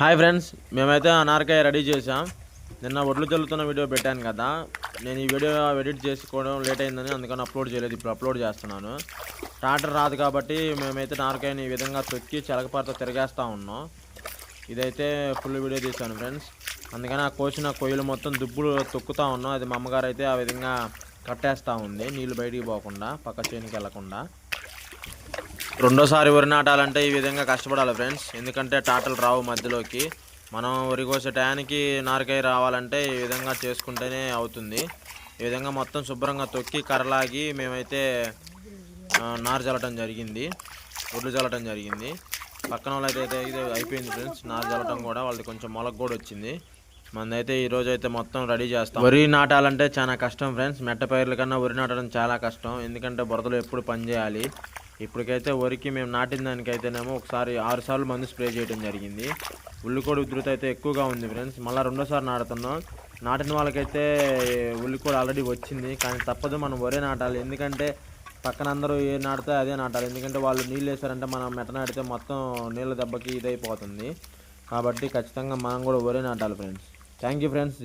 Hi friends మేమైతే అనార్కాయ ready చేసాం నిన్న ఒడ్లు చల్లుతున్న వీడియో పెట్టాను కదా. నేను ఈ వీడియో ఎడిట్ చేసుకోవడం లేట్ అయిందని అందుకని అప్లోడ్ చేయలేదు. ఇప్పుడు అప్లోడ్ చేస్తున్నాను. ట్రాక్టర్ రాదు కాబట్టి మేమైతే నారకాయని ఈ విధంగా తొక్కి చిలకపారతో తిరగేస్తూ ఉన్నాం. ఇదైతే ఫుల్ వీడియో తీశాను ఫ్రెండ్స్ అందుకని ఆ కోసిన కొయ్యలు మొత్తం దుబ్బులు తొక్కుతూ ఉన్నాం. అది మా అమ్మగారు అయితే ఆ విధంగా కట్టేస్తూ ఉంది. నీళ్ళు బయటికి పోకుండా పక్క చేనికి వెళ్ళకుండా రెండోసారి వరి నాటాలంటే ఈ విధంగా కష్టపడాలి ఫ్రెండ్స్. ఎందుకంటే టాటలు రావు మధ్యలోకి. మనం వరి కోసే టయానికి నారకాయ రావాలంటే ఈ విధంగా చేసుకుంటేనే అవుతుంది. ఈ విధంగా మొత్తం శుభ్రంగా తొక్కి కర్రలాగి మేమైతే నారు చల్లటం జరిగింది. ఒడ్లు చల్లటం జరిగింది. పక్కన వాళ్ళైతే అయితే ఇది అయిపోయింది ఫ్రెండ్స్. నారు చల్లటం కూడా వాళ్ళది కొంచెం మొలక కూడా వచ్చింది. మనదైతే ఈరోజు అయితే మొత్తం రెడీ చేస్తాం. వరి నాటాలంటే చాలా కష్టం ఫ్రెండ్స్. మెట్ట పైర్ల కన్నా వరి నాటడం చాలా కష్టం. ఎందుకంటే బురదలో ఎప్పుడు పని చేయాలి. ఇప్పటికైతే వరికి మేము నాటిన దానికైతేనేమో ఒకసారి ఆరు సార్లు మందు స్ప్రే చేయడం జరిగింది. ఉల్లికోడి ఉధృత అయితే ఎక్కువగా ఉంది ఫ్రెండ్స్. మళ్ళీ రెండోసారి నాటుతున్నాం. నాటిన వాళ్ళకైతే ఉల్లికోడి ఆల్రెడీ వచ్చింది. కానీ తప్పదు మనం వరే నాటాలి. ఎందుకంటే పక్కన అందరూ ఏ నాటితే అదే నాటాలి. ఎందుకంటే వాళ్ళు నీళ్ళు వేసారంటే మనం మెట నాటితే మొత్తం నీళ్ళ దెబ్బకి ఇదైపోతుంది. కాబట్టి ఖచ్చితంగా మనం కూడా వరే నాటాలి ఫ్రెండ్స్. Thank you friends.